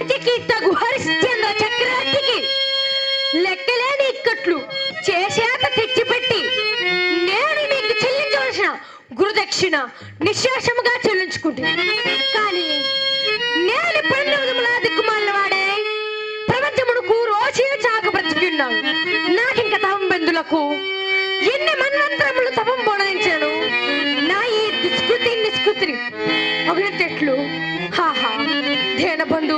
శక్తికి తగు హరిశ్చంద్ర చక్రవర్తికి లెక్కలేని ఇక్కట్లు చేసేత తెచ్చిపెట్టి నేను మీకు చెల్లించవలసిన గురుదక్షిణ నిశ్శేషముగా చెల్లించుకుంటుంది కానీ నేను పండుగల దిక్కుమాలిన వాడే. ప్రపంచముడుకు రోజే చాకపరుచుకున్నాను నాకింక తవంబెందులకు ఎన్ని మన్వంతరములు తపం బోధించాను నా ఈ దుష్కృతి నిష్కృతిని ఒకటి తెట్లు హాహా ధ్యాన బంధు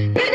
Hey!